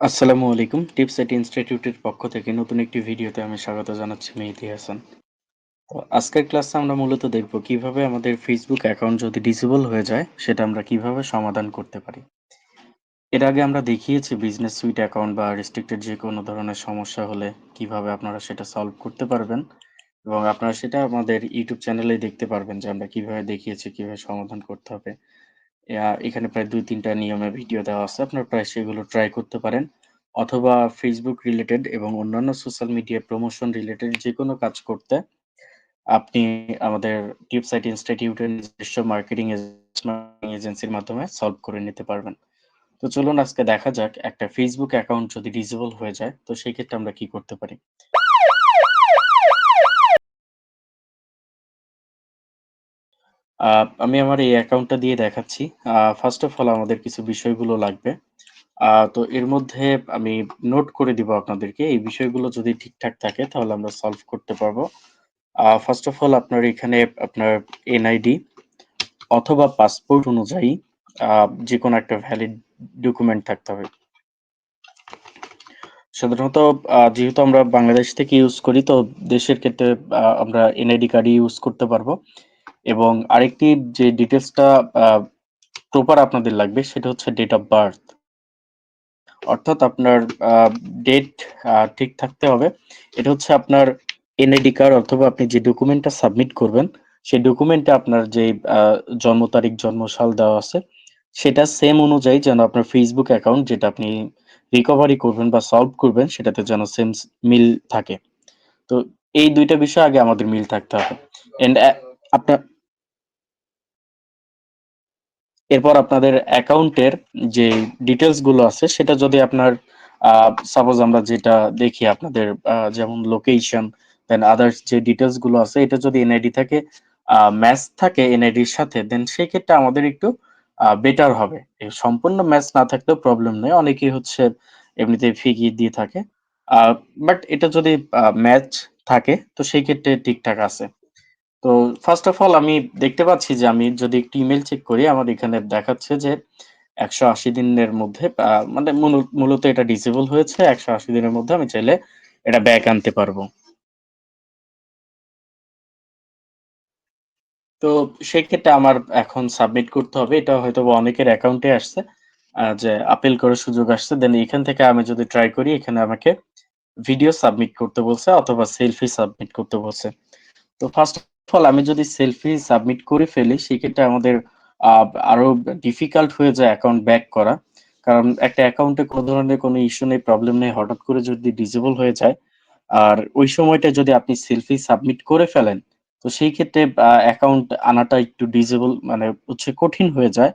আসসালামু আলাইকুম। টিপসেট ইনস্টিটিউটের পক্ষ থেকে নতুন একটি ভিডিওতে আমি স্বাগত জানাচ্ছি মেহেদী হাসান। তো আজকের ক্লাসে আমরা মূলত দেখব কীভাবে আমাদের ফেসবুক অ্যাকাউন্ট যদি ডিসেবল হয়ে যায়, সেটা আমরা কীভাবে সমাধান করতে পারি। এর আগে আমরা দেখিয়েছি বিজনেস সুইট অ্যাকাউন্ট বা রেস্ট্রিক্টেড যেকোনো ধরনের সমস্যা হলে কীভাবে আপনারা সেটা সলভ করতে পারবেন এবং আপনারা সেটা আমাদের ইউটিউব চ্যানেলেই দেখতে পারবেন যে আমরা কীভাবে দেখিয়েছি, কীভাবে সমাধান করতে হবে। এখানে প্রায় ২-৩ টা নিয়মে ভিডিও দেওয়া আছে। আপনারা প্রায় সেগুলো ট্রাই করতে পারেন। অথবা ফেসবুক রিলেটেড এবং অন্যান্য সোশ্যাল মিডিয়া প্রমোশন রিলেটেড যেকোনো কাজ করতে আপনি আমাদের টিপসাইট ইনস্টিটিউটের নিজস্ব মার্কেটিং এজেন্সির মাধ্যমে সলভ করে নিতে পারবেন। তো চলুন আজকে দেখা যাক একটা ফেসবুক অ্যাকাউন্ট যদি ডিসেবল হয়ে যায়, তো সেক্ষেত্রে আমরা কি করতে পারি? আমি আমার এই অ্যাকাউন্টটা দিয়ে দেখাচ্ছি। ফার্স্ট অফ অল আমাদের কিছু বিষয়গুলো লাগবে। তো এর মধ্যে আমি নোট করে দিব আপনাদেরকে। এই বিষয়গুলো যদি ঠিকঠাক থাকে, তাহলে আমরা সলভ করতে পারব। ফার্স্ট অফ অল আপনার এখানে আপনার এনআইডি অথবা পাসপোর্ট অনুযায়ী আ যেকোনো একটা ভ্যালিড ডকুমেন্ট থাকতে হবে। সাধারণত যেহেতু আমরা বাংলাদেশ থেকে ইউজ করি, তো দেশের ক্ষেত্রে আমরা এনআইডি কার্ডই ইউজ করতে পারব এবং আরেকটি যে ডিটেলসটা প্রপার আপনাদের লাগবে সেটা হচ্ছে ডেট অফ বার্থ। অর্থাৎ আপনার ডেট ঠিক থাকতে হবে। এটা হচ্ছে আপনার এনআইডি কার্ড অথবা আপনি যে ডকুমেন্টটা সাবমিট করবেন, সেই ডকুমেন্টে আপনার যে জন্ম তারিখ, জন্ম সাল দেওয়া আছে, সেটা সেম অনুযায়ী যেন আপনার Facebook অ্যাকাউন্ট যেটা আপনি রিকভারি করবেন বা সলভ করবেন সেটাতে যেন সেম মিল থাকে। তো এই ২ টা বিষয় আগে আমাদের মিল থাকতে হবে। অ্যা আপনার এরপর আপনাদের অ্যাকাউন্টের যে ডিটেলসগুলো আছে, সেটা যদি আপনার সাপোজ আমরা যেটা দেখি আপনাদের যেমন লোকেশন দেন আদার্স যে ডিটেলসগুলো আছে, এটা যদি এনআইডি থাকে ম্যাচ থাকে এনআইডির সাথে দেন সেক্ষেত্রে আমাদের একটু বেটার হবে। সম্পূর্ণ ম্যাচ না থাকলেও প্রবলেম নেই। অনেকেই হচ্ছে এমনিতে ফিকিয়ে দিয়ে থাকে। বাট এটা যদি ম্যাচ থাকে, তো সেই ক্ষেত্রে ঠিকঠাক আছে। তো ফার্স্ট অফ অল আমি দেখতে পাচ্ছি যে আমি যদি একটু ইমেইল চেক করি, আমার এখানে দেখাচ্ছে যে ১৮০ দিনের মধ্যে আ মানে মূল, মূলত এটা ডিসেবল হয়েছে। ১৮০ দিনের মধ্যে আমি চাইলে এটা ব্যাক আনতে পারব। তো সেক্ষেত্রে আমার এখন সাবমিট করতে হবে। এটা হয়তোবা অনেকের অ্যাকাউন্টে আসছে। আ যে আপিল করার সুযোগ আসছে। দেন এখান থেকে আমি যদি ট্রাই করি, এখানে আমাকে ভিডিও সাবমিট করতে বলছে, অথবা সেলফি সাবমিট করতে বলছে। তো ফার্স্ট অফ অল আমি যদি সেলফি সাবমিট করে ফেলি সেক্ষেত্রে আমাদের আরও ডিফিকাল্ট হয়ে যায় অ্যাকাউন্ট ব্যাক করা। কারণ একটা অ্যাকাউন্টে কোনো ধরনের কোনো ইস্যু নেই, প্রবলেম নেই। হঠাৎ করে যদি ডিসেবল হয়ে যায়, আর ওই সময়টায় যদি আপনি সেলফি সাবমিট করে ফেলেন, তো সেই ক্ষেত্রে অ্যাকাউন্ট আনাটা একটু ডিসেবল মানে হচ্ছে কঠিন হয়ে যায়।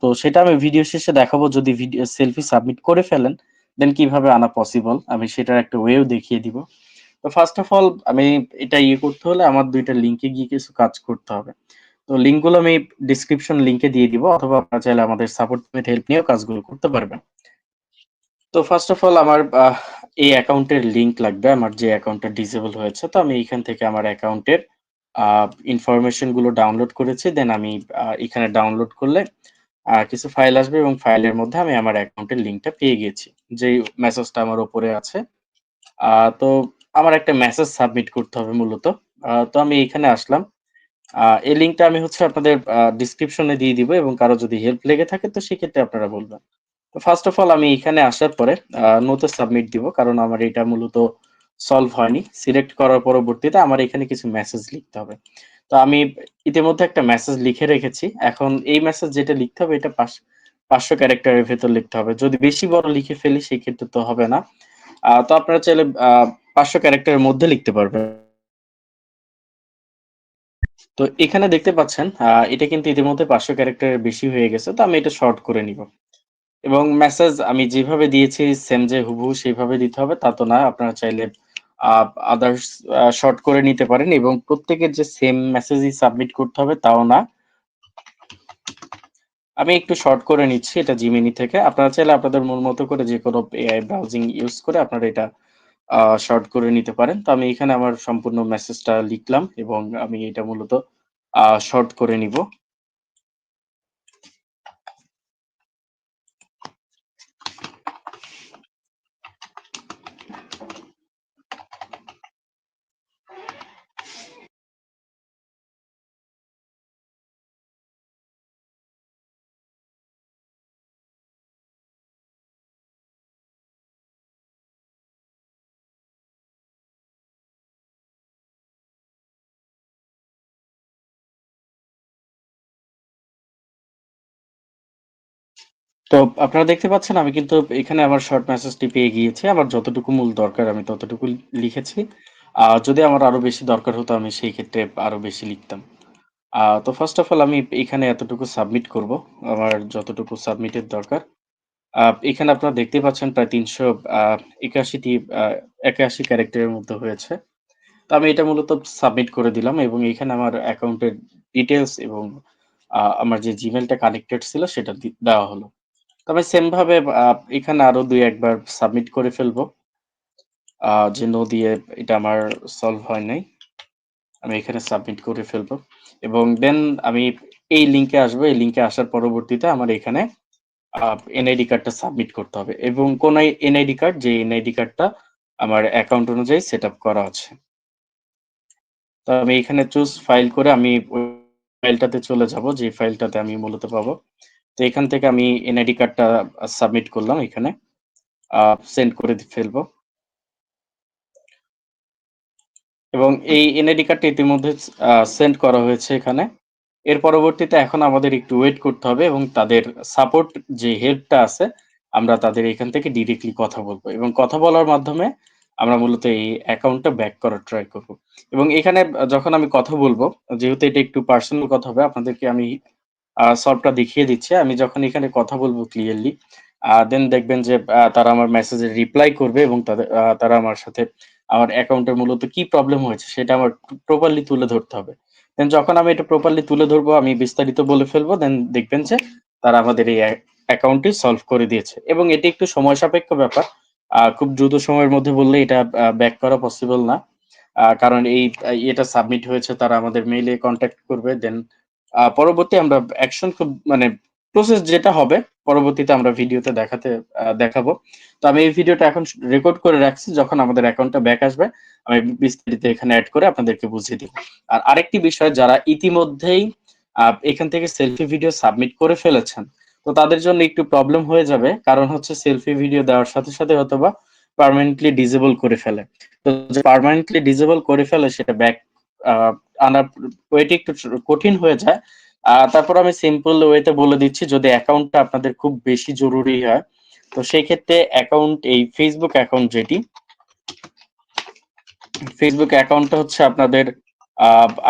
তো সেটা আমি ভিডিও শেষে দেখাবো যদি ভিডিও সেলফি সাবমিট করে ফেলেন, দেন কীভাবে আনা পসিবল আমি সেটার একটা ওয়েও দেখিয়ে দিব। তো ফার্স্ট অফ অল আমি এটা ইয়ে করতে হলে আমার দুইটা লিঙ্কে গিয়ে কিছু কাজ করতে হবে। তো লিঙ্কগুলো আমি ডেসক্রিপশন লিঙ্কে দিয়ে দিব, অথবা আপনারা চাইলে আমাদের সাপোর্ট টিমের হেল্প নিয়েও কাজগুলো করতে পারবেন। তো ফার্স্ট অফ অল আমার এই অ্যাকাউন্টের লিঙ্ক লাগবে। আমার যে অ্যাকাউন্টটা ডিসেবল হয়েছে। তো আমি এখান থেকে আমার অ্যাকাউন্টের আ ইনফরমেশনগুলো ডাউনলোড করেছি। দেন আমি এখানে ডাউনলোড করলে কিছু ফাইল আসবে এবং ফাইলের মধ্যে আমি আমার অ্যাকাউন্টের লিঙ্কটা পেয়ে গেছি। যেই মেসেজটা আমার ওপরে আছে। তো আমার একটা মেসেজ সাবমিট করতে হবে মূলত। তো আমি এখানে আসলাম। এই লিংকটা আমি হচ্ছে আপনাদের ডেসক্রিপশনে দিয়ে দিব এবং কারও যদি হেল্প লেগে থাকে তো সেক্ষেত্রে আপনারা বলবেন। তো ফার্স্ট অফ অল আমি এখানে আসার পরে আ নো সাবমিট দিব। কারণ আমার এটা মূলত সলভ হয়নি। সিলেক্ট করার পরবর্তীতে আমার এখানে কিছু মেসেজ লিখতে হবে। তো আমি ইতিমধ্যে একটা মেসেজ লিখে রেখেছি। এখন এই মেসেজ যেটা লিখতে হবে এটা পাঁচ ৫০০ ক্যারেক্টারের ভেতর লিখতে হবে। যদি বেশি বড় লিখে ফেলি সেক্ষেত্রে তো হবে না। তো আপনারা চাইলে ৫০০ ক্যারেক্টারের মধ্যে লিখতে পারবেন। তো এখানে দেখতে পাচ্ছেন এটা কিন্তু ইতিমধ্যে ৫০০ ক্যারেক্টারের বেশি হয়ে গেছে। তো আমি এটা শর্ট করে নিব। এবং মেসেজ আমি যেভাবে দিয়েছি সেম যে হুবহু সেভাবে দিতে হবে, তা তো না। আপনারা চাইলে আদার্স শর্ট করে নিতে পারেন এবং প্রত্যেকের যে সেম মেসেজই সাবমিট করতে হবে, তাও না। আমি একটু শর্ট করে নিচ্ছি, এটা জিমিনি থেকে। আপনারা চাইলে আপনাদের মন মতো করে যেকোনো এআই ব্রাউজিং ইউজ করে আপনারা এটা শর্ট করে নিতে পারেন। তো আমি এখানে আমার সম্পূর্ণ মেসেজটা লিখলাম এবং আমি এটা মূলত শর্ট করে নিব। তো আপনারা দেখতে পাচ্ছেন, আমি কিন্তু এখানে আমার শর্ট মেসেজটি পেয়ে গিয়েছি। আমার যতটুকু মূল দরকার, আমি ততটুকু লিখেছি। যদি আমার আরও বেশি দরকার হতো, আমি সেই ক্ষেত্রে আরও বেশি লিখতাম। তো ফার্স্ট অফ অল আমি এখানে এতটুকু সাবমিট করব। আমার যতটুকু সাবমিটের দরকার। এখানে আপনারা দেখতে পাচ্ছেন, প্রায় ৩০০ আ ৮১ টি আ ৮১ ক্যারেক্টারের মধ্যে হয়েছে। তো আমি এটা মূলত সাবমিট করে দিলাম এবং এখানে আমার অ্যাকাউন্টের ডিটেলস এবং আমার যে Gmail টা কানেক্টেড ছিল, সেটা দেওয়া হলো। তবে সেম ভাবে এখানে আরও দুই একবার সাবমিট করে ফেলব। আ, যে নো দিয়ে এটা আমার সলভ হয় নাই। আমি এখানে সাবমিট করে ফেলব এবং দেন আমি এই লিংকে আসব। এই লিংকে আসার পরবর্তীতে আমার এখানে এনআইডি কার্ডটা সাবমিট করতে হবে এবং কোন আই এনআইডি কার্ড যে এনআইডি কার্ডটা আমার অ্যাকাউন্ট অনুযায়ী সেটআপ করা আছে। তো আমি এখানে চুজ ফাইল করে আমি ফাইলটাতে চলে যাব যে ফাইলটাতে আমি মূলত পাবো। তো এখান থেকে আমি এনআইডি কার্ডটা সাবমিট করলাম এখানে। সেন্ড করে ফেলব। এবং এই এনআইডি কার্ডটা ইতিমধ্যে সেন্ড করা হয়েছে এখানে। এর পরবর্তীতে এখন আমাদের একটু ওয়েট করতে হবে এবং তাদের সাপোর্ট যে হেল্পটা আছে, আমরা তাদের এখান থেকে ডিরেক্টলি কথা বলব এবং কথা বলার মাধ্যমে আমরা মূলত এই অ্যাকাউন্টটা ব্যাক করার ট্রাই করব। এবং এখানে যখন আমি কথা বলব যেহেতু এটা একটু পার্সোনাল কথা হবে আপনাদেরকে আমি সলভটা দেখিয়ে দিচ্ছে আমি যখন এখানে কথা বলব ক্লিয়ারলি, দেন দেখবেন যে তারা আমার মেসেজের রিপ্লাই করবে এবং তাদের তারা আমার সাথে আমার অ্যাকাউন্টের মূলত কি প্রবলেম হয়েছে সেটা আমার প্রপারলি তুলে ধরতে হবে। দেন যখন আমি এটা প্রপারলি তুলে ধরবো, আমি বিস্তারিত বলে ফেলব, দেন দেখবেন যে তারা আমাদের এই অ্যা অ্যাকাউন্টটি সলভ করে দিয়েছে এবং এটি একটু সময় সাপেক্ষ ব্যাপার। খুব দ্রুত সময়ের মধ্যে বললে এটা ব্যাক করা পসিবল না। কারণ এই এটা সাবমিট হয়েছে তারা আমাদের মেইলে কনট্যাক্ট করবে। দেন পরবর্তী আমরা অ্যাকশন খুব মানে প্রসেস যেটা হবে পরবর্তীতে আমরা ভিডিওতে দেখাতে দেখাবো। তো আমি এই ভিডিওটা এখন রেকর্ড করে রাখছি। যখন আমাদের অ্যাকাউন্টটা ব্যাক আসবে, আমি বিস্তারিত এখানে এড করে আপনাদেরকে বুঝিয়ে দিই আর আরেকটি বিষয় যারা ইতিমধ্যেই এখান থেকে সেলফি ভিডিও সাবমিট করে ফেলেছেন, তো তাদের জন্য একটু প্রবলেম হয়ে যাবে। কারণ হচ্ছে সেলফি ভিডিও দেওয়ার সাথে, সাথে হয়তোবা পার্মানেন্টলি ডিসেবল করে ফেলে। তো পার্মানেন্টলি ডিসেবল করে ফেলে সেটা ব্যাক আ আনার ওয়েটা একটু কঠিন হয়ে যায়। আ তারপর আমি সিম্পল ওয়েতে বলে দিচ্ছি যদি অ্যাকাউন্টটা আপনাদের খুব বেশি জরুরি হয়, তো সেই ক্ষেত্রে অ্যাকাউন্ট এই ফেসবুক অ্যাকাউন্ট যেটি ফেসবুক অ্যাকাউন্টটা হচ্ছে আপনাদের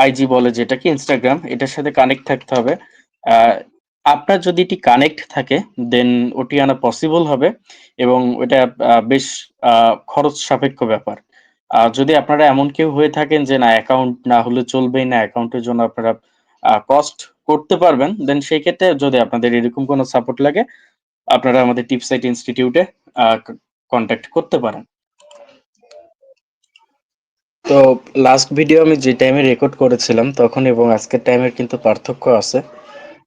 আইজি বলে যেটা কি ইনস্টাগ্রাম এটার সাথে কানেক্ট থাকতে হবে। আপনার যদি এটি কানেক্ট থাকে দেন ওটি আনা পসিবল হবে এবং ওইটা আ বেশ খরচ সাপেক্ষ ব্যাপার। যদি আপনারা এমন কেউ হয়ে থাকেন যে না অ্যাকাউন্ট না হলে চলবেই না, অ্যাকাউন্টের জন্য আপনারা কস্ট করতে পারবেন, দেন সেই ক্ষেত্রে যদি আপনাদের এরকম কোনো সাপোর্ট লাগে, আপনারা আমাদের টিপসাইট ইনস্টিটিউটে আ ক করতে পারেন। তো লাস্ট ভিডিও আমি যে টাইমে রেকর্ড করেছিলাম তখন এবং আজকের টাইমের কিন্তু পার্থক্য আছে।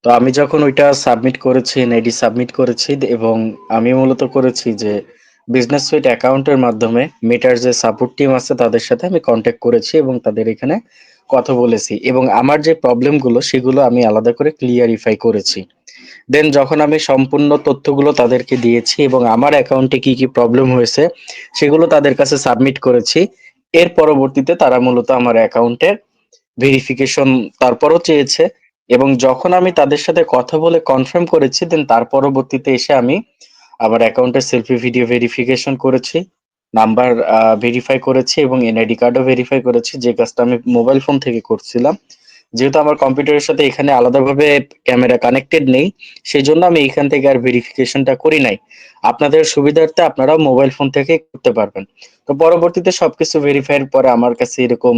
তো আমি যখন ওইটা সাবমিট করেছি, এনআইডি সাবমিট করেছি এবং আমি মূলত করেছি যে বিজনেস সুইট অ্যাকাউন্টের মাধ্যমে মেটার যে সাপোর্ট টিম আছে তাদের সাথে আমি কনট্যাক্ট করেছি এবং তাদের এখানে কথা বলেছি এবং আমার যে প্রবলেমগুলো সেগুলো আমি আলাদা করে ক্লিয়ারিফাই করেছি। দেন যখন আমি সম্পূর্ণ তথ্যগুলো তাদেরকে দিয়েছি এবং আমার অ্যাকাউন্টে কি, কি প্রবলেম হয়েছে সেগুলো তাদের কাছে সাবমিট করেছি। এর পরবর্তীতে তারা মূলত আমার অ্যাকাউন্টের ভেরিফিকেশন তারপরও চেয়েছে এবং যখন আমি তাদের সাথে কথা বলে কনফার্ম করেছি দেন তার পরবর্তীতে এসে আমি আমার অ্যাকাউন্টের সেলফি ভিডিও ভেরিফিকেশন করেছি। নাম্বার ভেরিফাই করেছি এবং এনআইডি কার্ডও ভেরিফাই করেছি যে কাজটা আমি মোবাইল ফোন থেকে করছিলাম। যেহেতু আমার কম্পিউটারের সাথে এখানে আলাদাভাবে ক্যামেরা কানেক্টেড নেই, সেই জন্য আমি এখান থেকে আর ভেরিফিকেশনটা করি নাই। আপনাদের সুবিধার্থে আপনারাও মোবাইল ফোন থেকে করতে পারবেন। তো পরবর্তীতে সবকিছু ভেরিফাই এর পরে আমার কাছে এরকম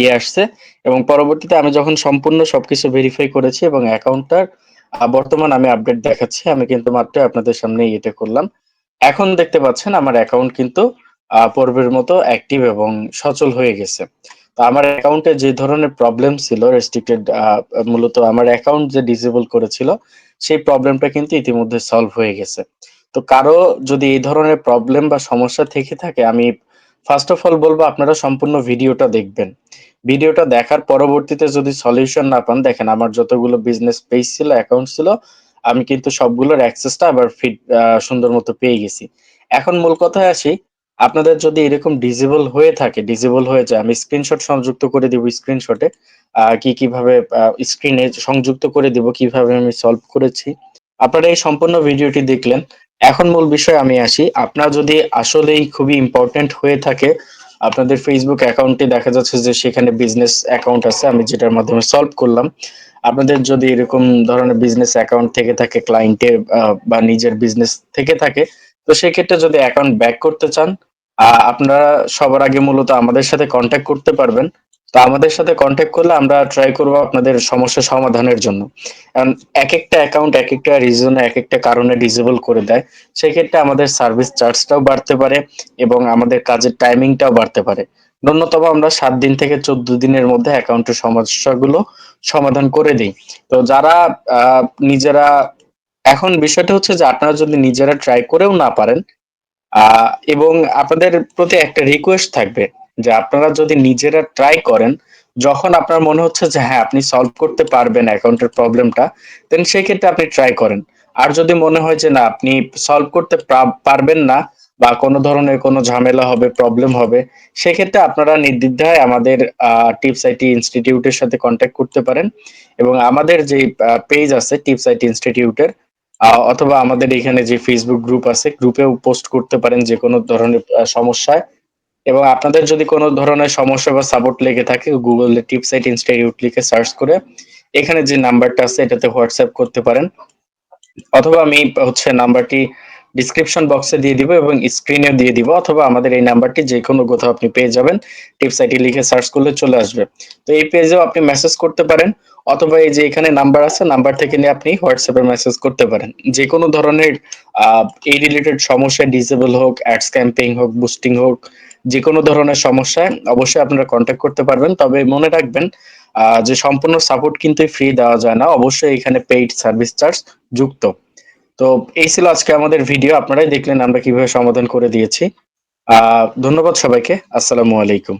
ইয়ে আসছে এবং পরবর্তীতে আমি যখন সম্পূর্ণ সবকিছু ভেরিফাই করেছি এবং অ্যাকাউন্টটার বর্তমান আমি আপডেট দেখাচ্ছি। আমি কিন্তু মাত্র আপনাদের সামনে এটা করলাম। এখন দেখতে পাচ্ছেন আমার অ্যাকাউন্ট কিন্তু পূর্বের মতো অ্যাক্টিভ এবং সচল হয়ে গেছে। তো আমার অ্যাকাউন্টে যে ধরনের প্রবলেম ছিল রেস্ট্রিক্টেড মূলত আমার অ্যাকাউন্ট যে ডিসেবল করেছিল, সেই প্রবলেমটা কিন্তু ইতিমধ্যে সলভ হয়ে গেছে। তো কারও যদি এই ধরনের প্রবলেম বা সমস্যা থেকে থাকে আমি ফার্স্ট অফ অল বলব আপনারা সম্পূর্ণ ভিডিওটা দেখবেন। ভিডিওটা দেখার পরবর্তীতে যদি সলিউশন না পান, দেখেন আমার যতগুলো বিজনেস পেজ ছিল, অ্যাকাউন্ট ছিল, আমি কিন্তু সবগুলোর অ্যাক্সেসটা আবার ফিড সুন্দর মতো পেয়ে গেছি। এখন মূল কথায় আসি, আপনাদের যদি এরকম ডিসেবল হয়ে থাকে, ডিসেবল হয়ে যায়, আমি স্ক্রিনশট সংযুক্ত করে দিব স্ক্রিনশটে। কি, কীভাবে স্ক্রিনে সংযুক্ত করে দিব কীভাবে আমি সলভ করেছি। আপনারা এই সম্পূর্ণ ভিডিওটি দেখলেন। এখন মূল বিষয় আমি আসি। আপনার যদি আসলেই খুবই ইম্পোর্টেন্ট হয়ে থাকে, আপনাদের Facebook অ্যাকাউন্টে দেখা যাচ্ছে যে সেখানে বিজনেস অ্যাকাউন্ট আছে আমি যেটার মাধ্যমে সলভ করলাম। আপনাদের যদি এরকম ধরনের বিজনেস অ্যাকাউন্ট থেকে থাকে ক্লায়েন্টের বা নিজের বিজনেস থেকে থাকে, তো সেক্ষেত্রে যদি অ্যাকাউন্ট ব্যাক করতে চান, আপনারা সবার আগে মূলত আমাদের সাথে কনট্যাক্ট করতে পারবেন। তো আমাদের সাথে কনট্যাক্ট করলে আমরা ট্রাই করব আপনাদের সমস্যা সমাধানের জন্য। কারণ এক একটা অ্যাকাউন্ট একেকটা রিজনে এক একটা কারণে ডিসেবল করে দেয়। সেক্ষেত্রে আমাদের সার্ভিস চার্জটাও বাড়তে পারে এবং আমাদের কাজের টাইমিংটাও বাড়তে পারে। ন্যূনতম আমরা সাত দিন থেকে ১৪ দিনের মধ্যে অ্যাকাউন্টের সমস্যাগুলো সমাধান করে দিই তো যারা নিজেরা, এখন বিষয়টা হচ্ছে যে আপনারা যদি নিজেরা ট্রাই করেও না পারেন এবং আপনাদের প্রতি একটা রিকোয়েস্ট থাকবে যে আপনারা যদি নিজেরা ট্রাই করেন, যখন আপনার মনে হচ্ছে যে হ্যাঁ, আপনি সলভ করতে পারবেন অ্যাকাউন্টের প্রবলেমটা, দেন সেক্ষেত্রে আপনি ট্রাই করেন। আর যদি মনে হয় যে না আপনি সলভ করতে পারবেন না বা কোনো ধরনের কোনো ঝামেলা হবে, প্রবলেম হবে, সেক্ষেত্রে আপনারা নির্দ্বিধায় আমাদের টিপস আইটি ইনস্টিটিউটের সাথে কনট্যাক্ট করতে পারেন এবং আমাদের আ পেজ আছে টিপস আইটি ইনস্টিটিউটের অথবা আমাদের এখানে যে ফেসবুক গ্রুপ আছে, গ্রুপেও পোস্ট করতে পারেন যেকোনো ধরনের সমস্যায় এবং আপনাদের যদি কোনো ধরনের সমস্যা বা সাপোর্ট লেগে থাকে Google এ টিপস ইনস্টিটিউট লিখে সার্চ করে এখানে যে নাম্বারটা আছে এটাতে হোয়াটসঅ্যাপ করতে পারেন। অথবা আমি হচ্ছে নাম্বারটি ডেসক্রিপশন বক্সে দিয়ে দিব এবং স্ক্রিনেও দিয়ে দিব অথবা আমাদের এই নাম্বারটি যেকোনো কোথাও আপনি পেয়ে যাবেন। টিপস আইটি লিখে সার্চ করলে চলে আসবে। তো এই পেজেও আপনি মেসেজ করতে পারেন অথবা এই যে এখানে নাম্বার আছে, নাম্বার থেকে নিয়ে আপনি হোয়াটসঅ্যাপে মেসেজ করতে পারেন। যেকোনো ধরনের আ এই রিলেটেড সমস্যা ডিসেবল হোক, অ্যাডস ক্যাম্পেইন হোক, বুস্টিং হোক, যেকোনো ধরনের সমস্যায় অবশ্যই আপনারা কন্ট্যাক্ট করতে পারবেন। তবে মনে রাখবেন যে সম্পূর্ণ সাপোর্ট কিন্তু ফ্রি দেওয়া যায় না। অবশ্যই এখানে পেইড সার্ভিস চার্জ যুক্ত। তো এই ছিল আজকে আমাদের ভিডিও। আপনারাই দেখলেন আমরা কীভাবে সমাধান করে দিয়েছি। আহ ধন্যবাদ সবাইকে। আসসালামু আলাইকুম।